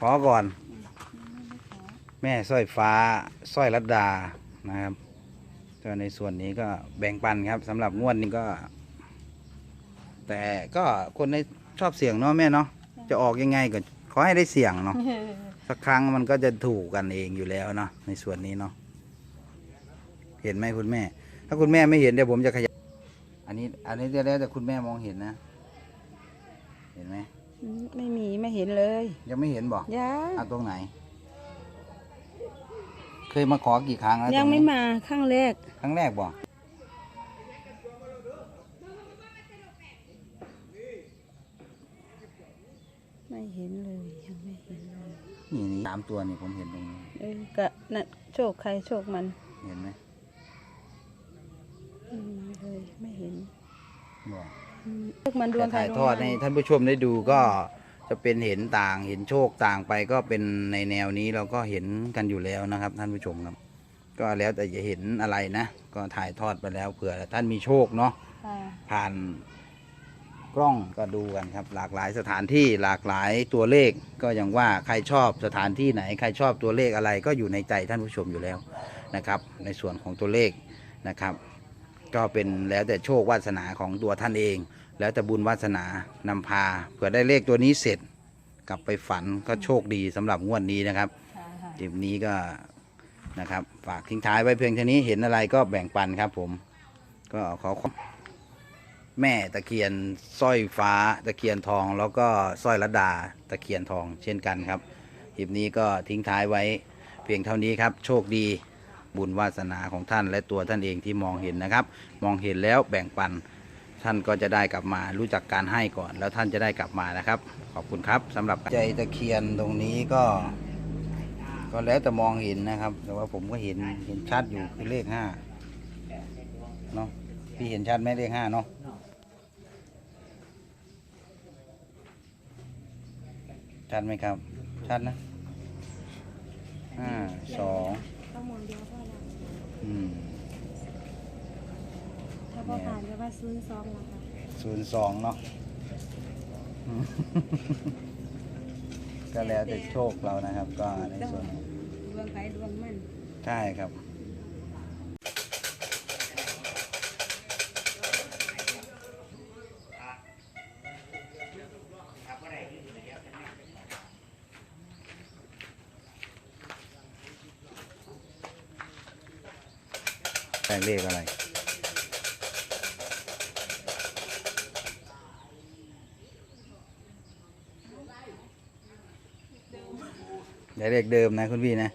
ขอก่อนอืมไม่ได้ขอแม่สร้อยฟ้าสร้อยรัดดานะครับก็ในส่วนนี้ก็แบ่งปันครับสำหรับงวดนี้ก็ แต่ก็คนในชอบเสี่ยงเนาะแม่เนาะจะออกยังไงก็ขอให้ได้เสี่ยงเนาะสักครั้งมันก็จะถูกกันเองอยู่แล้วเนาะในส่วนนี้เนาะเห็นไหมคุณแม่ ถ้าคุณแม่ไม่เห็นเดี๋ยวผมจะขยับอันนี้ อันนี้จะแล้วแต่คุณแม่มองเห็นนะ เห็นไหมอืม ไม่มีไม่เห็นเลยยังไม่เห็นบอกยังเอาตรงไหน เคยมาขอกี่ครั้งแล้วยังตรไม่นี้มาข้างแรกครั้งแรกบอกไม่เห็นเลยยังไม่เห็นเลยนี่นี่สามตัวนี่ผมเห็นตรงนี้เออกะน่ะโชคใครโชคมัน เห็นไหมไม่มีเลยไม่เห็นบอกอื มโชคมันดวจะงใครถ่ายดวงทอดมัให้นท่านผู้ชมได้ดูก็จะเป็นเห็นต่างเห็นโชคต่างไปก็เป็นในแนวนี้เราก็เห็นกันอยู่แล้วนะครับ ท่านผู้ชมครับ ก็แล้วแต่จะเห็นอะไรนะ ก็ถ่ายทอดไปแล้วเผื่อท่านมีโชคเนาะค่ะผ่านกล้องก็ดูกันครับ หลากหลายสถานที่หลากหลายตัวเลขก็อย่างว่าใครชอบสถานที่ไหน ใครชอบตัวเลขอะไรก็อยู่ในใจท่านผู้ชมอยู่แล้วนะครับ ในส่วนของตัวเลขนะครับ ก็เป็นแล้วแต่โชควาสนาของตัวท่านเอง แล้วแต่บุญวาสนานำพาเผื่อได้เลขตัวนี้เสร็จ กลับไปฝันก็โชคดีสำหรับงวดนี้นะครับค่ะค่ะคลิปนี้ก็นะครับฝากทิ้งท้ายไว้เพียงเท่านี้เห็นอะไรก็แบ่งปันครับผม ก็ขอขอบแม่ตะเคียนสร้อยฟ้าตะเคียนทอง แล้วก็สร้อยระดาตะเคียนทองเช่นกันครับคลิปนี้ก็ทิ้งท้ายไว้เพียงเท่านี้ครับ โชคดี บุญวาสนาของท่านและตัวท่านเองที่มองเห็นนะครับ มองเห็นแล้วแบ่งปัน ท่านก็จะได้กลับมารู้จักการให้ก่อน แล้วท่านจะได้กลับมานะครับ ขอบคุณครับสำหรับใจตะเคียนตรงนี้ก็ ก็แล้วแต่มองเห็นนะครับ แต่ว่าผมก็เห็นเห็นชัดอยู่คือเลขห้าเนาะพี่เห็นชัดไหมเลขห้าเนาะชัดไหมครับ ชัดนะห้าสอง องมนเดียวก็ได้อืมถ้าพอผ่านจะว่าซื้อซองละค่ะศูนย์สองเนาะอืมก็แล้วแต่โชคเรานะครับ ก็ในส่วนดวงใครดวงมัน ใช่ครับ แต่เลขอะไรได้เลขเดิมนะคุณพี่นะ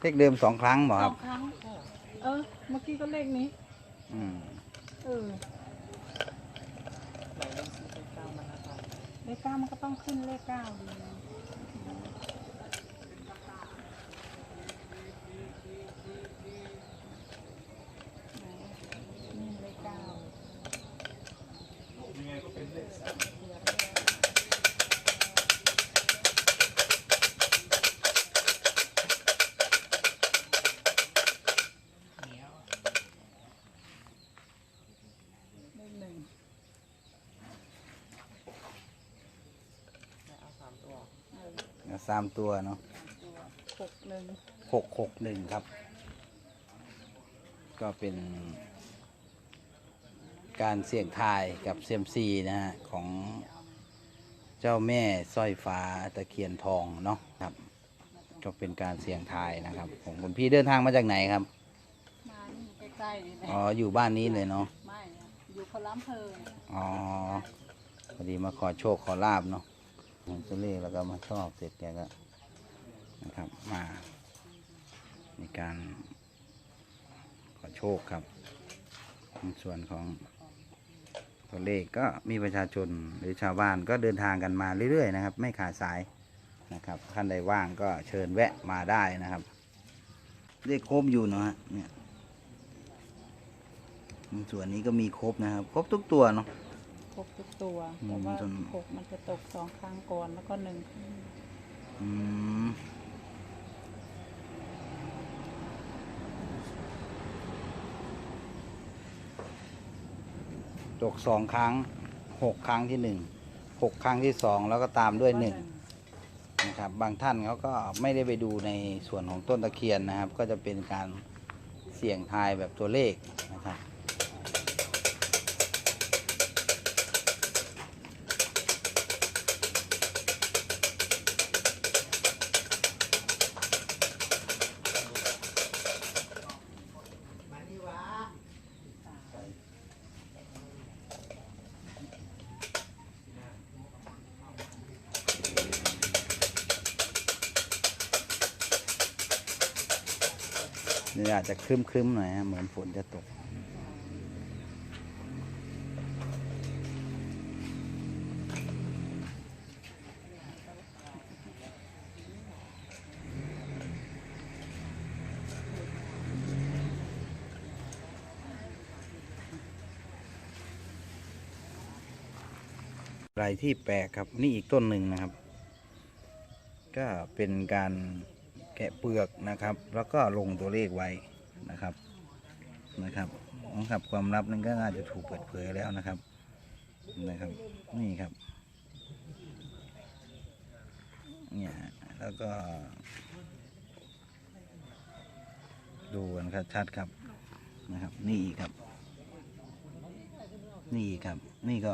เลขเดิมสองครั้งบอกสคอรับงครั้ง เออ เมื่อกี้ก็เลขนี้ อืมเออเลขเก้ามันก็ต้องขึ้นเลขเก้าดี สามตัวเนาะตัวหกหนึ่งหกหกหนึ่งครับ ก็เป็น การเสี่ยงทายกับเซียมซีนะฮะของเจ้าแม่สร้อยฟ้าตะเคียนทองเนาะครับ ก็เป็นการเสี่ยงทายนะครับของคุณพี่เดินทางมาจากไหนครับ มานี่ใกล้ๆนี่แหละอ๋ออยู่บ้านนี้เลยเนาะไม่อะอยู่คนล้ำเพลินอ๋อพอดีมาขอโชคขอลาบเนาะ ผมจะเลขแล้วก็มาชอบเสร็จแกก็นะครับมาในการขอโชคครับในส่วนของตัวเลขก็มีประชาชนหรือชาวบ้านก็เดินทางกันมาเรื่อยๆนะครับ ไม่ขาดสายนะครับท่านใดว่างก็เชิญแวะมาได้นะครับเลขครบอยู่เนาะฮะเนี่ยส่วนนี้ก็มีครบนะครับ ครบทุกตัวเนาะ ครบทุกตัวอืมแต่ว่าจน หกมันจะตกสองครั้งก่อนแล้วก็หนึ่งครั้งอืมตกสองครั้งหกครั้งที่หนึ่งหกครั้งที่สองแล้วก็ตามด้วยหนึ่ง นะครับบางท่านเขาก็ไม่ได้ไปดูในส่วนของต้นตะเคียนนะครับ ก็จะเป็นการเสี่ยงทายแบบตัวเลขนะครับ นี่อาจจะครึ้มๆหน่อยฮะเหมือนฝนจะตก อะไรที่แปลกครับนี่อีกต้นหนึ่งนะครับ ก็เป็นการ แกะเปลือกนะครับ แล้วก็ลงตัวเลขไว้นะครับนะครับนะครับความลับนั้นก็น่าจะถูกเปิดเผยแล้วนะครับนะครับ นี่ครับเนี่ยแล้วก็ ดูกันครับชัดครับนะครับ นี่อีกครับ นี่อีกครับ นี่ก็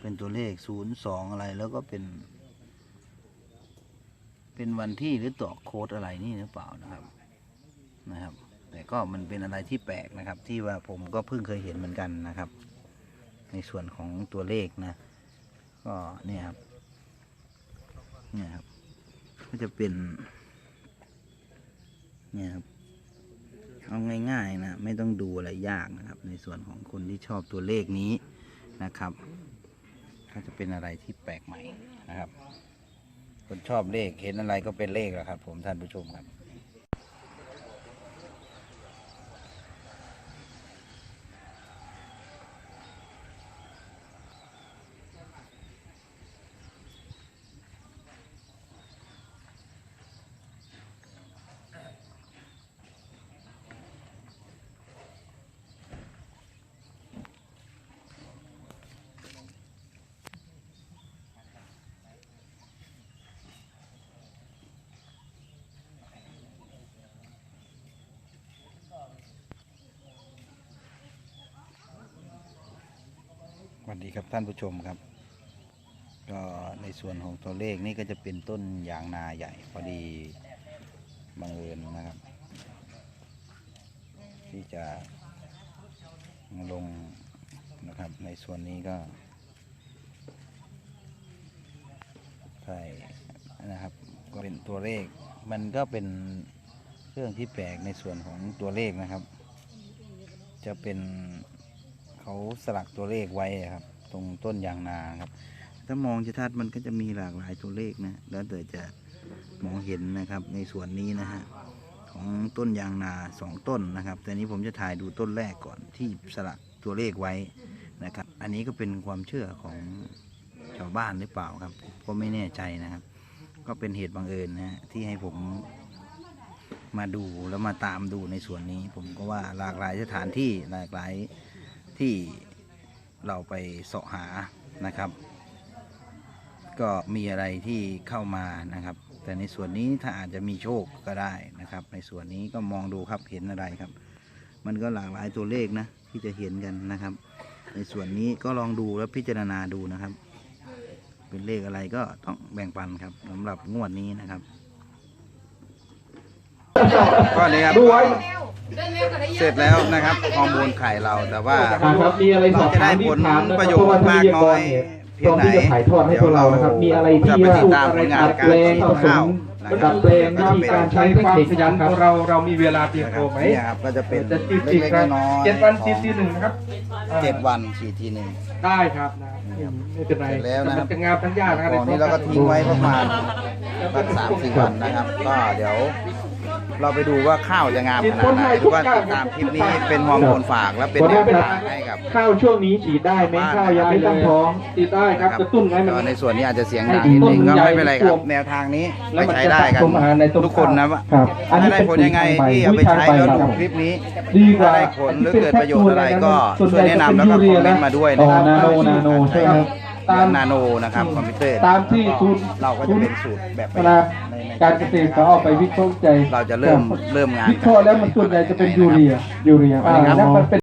เป็นตัวเลขศูนย์สองอะไรแล้วก็เป็น เป็นวันที่หรือต่อโค้ดอะไรนี่หรือเปล่านะครับนะครับ แต่ก็มันเป็นอะไรที่แปลกนะครับ ที่ว่าผมก็เพิ่งเคยเห็นเหมือนกันนะครับ ในส่วนของตัวเลขนะ ก็เนี่ยครับเนี่ยครับก็จะเป็นเนี่ยครับเอาง่ายๆนะไม่ต้องดูอะไรยากนะครับ ในส่วนของคนที่ชอบตัวเลขนี้นะครับ ก็จะเป็นอะไรที่แปลกใหม่นะครับ คนชอบเลขเห็นอะไรก็เป็นเลขแหละครับ ผมท่านผู้ชมครับ วัสดีครับท่านผู้ชมครับ ก็ในส่วนของตัวเลขนี่ก็จะเป็นต้นยางนาใหญ่พอดีบังเอิญนะครับ ที่จะลงนะครับในส่วนนี้ก็ใช่นะครับก็เป็นตัวเลข มันก็เป็นเรื่องที่แปลกในส่วนของตัวเลขนะครับ จะเป็น เขาสลักตัวเลขไว้ครับ ตรงต้นยางนาครับ ถ้ามองชัดมันก็จะมีหลากหลายตัวเลขนะ แล้วแต่จะมองเห็นนะครับในส่วนนี้นะฮะของต้นยางนาสองต้นนะครับ แต่นี้ผมจะถ่ายดูต้นแรกก่อนที่สลักตัวเลขไว้นะครับ อันนี้ก็เป็นความเชื่อของชาวบ้านหรือเปล่าครับผมก็ไม่แน่ใจนะครับ ก็เป็นเหตุบังเอิญนะฮะที่ให้ผมมาดูแล้วมาตามดูในส่วนนี้ ผมก็ว่าหลากหลายสถานที่หลากหลาย ที่เราไปเสาะหานะครับ ก็มีอะไรที่เข้ามานะครับ แต่ในส่วนนี้ถ้าอาจจะมีโชคก็ได้นะครับ ในส่วนนี้ก็มองดูครับเห็นอะไรครับ มันก็หลากหลายตัวเลขนะที่จะเห็นกันนะครับ ในส่วนนี้ก็ลองดูแล้วพิจารณาดูนะครับ เป็นเลขอะไรก็ต้องแบ่งปันครับสำหรับงวดนี้นะครับก็นี้ครับ เสร็จแล้วนะครับฮอร์โมนไข่เราแต่ว่าครับมีอะไรสเราอบจะถาได้มรีผบลถามนะปคระรับโยเพราะชว่าน์วิมากทยากน้อรยเนี่ยเพีพยร้งอมไหนที่จะถ่ายทอดให้พวกเรานะครับมีอะไรที่เดี๋ยวเราสูตรจะอะไรไปติดตามผลงานดัดการแปลงสผอนสข้ามวนะคดัรับดแปลงวิธีการใช้เทคนิคนะครับเราเรามีเวลาเพียงนะคพรัอบไหมเนี่ยครับก็จะเป็นจะจีบเล็จีกครับๆน้อยๆเจ็ดวันของซีซีหนึ่งนะครับอ่าเจ็ดวันฉีดทีหนึ่งได้ครับนะครับไม่เป็นไรเสร็จแล้วนะครับมันจะงามทั้งยากนะครับก่อนนี้เราก็ทิ้งไว้ประมาณสักสามสี่วันนะครับ ก็เดี๋ยว เราไปดูว่าข้าวจะงามขนาดไหนหรือว่าติดตามคลิปนี้เป็นฮอร์โมนฝากและเป็นหัวหแนน้าวเป็นทางให้กับ ข้าวช่วงนี้ฉีดได้ไหมข้าวยังไม่ตั้งท้องติดได้ครับกระตุ้นให้มันก็ในส่วนนี้อาจจะเสียงดังนิดนึงก็ไม่เป็นไรครับแนวทางนี้ไปใช้ได้กันแล้วมันจะสะสมอาหารในต้นทุกคนนะว่าครับอันนี้ถ้าได้เป็นผลยังไงปุ๋ยที่เอาไปใช้ทางใบแล้วคดูรับคลิปนี้ดีกถ้าว่าได้ผลหรือเกิดประโยชน์อะไรก็ช่วยแนะนำแล้วก็คอมเมนต์มาด้วยอ๋นะอครับนาโนนาโนใช่ไหมครับ ตามนาโนนะครับคอมพิวเตอร์ตามที่ศูนย์เราก็จะเป็นสูตรแบบเวลาในในการเกษตรเขาเอาไปวิเคราะห์วิจัยเราจะเริ่มเริ่มงานวิเคราะห์แล้วมันส่วนใหญ่จะเป็นยูเรียยูเรียสวัสดีครับแล้วมันเป็น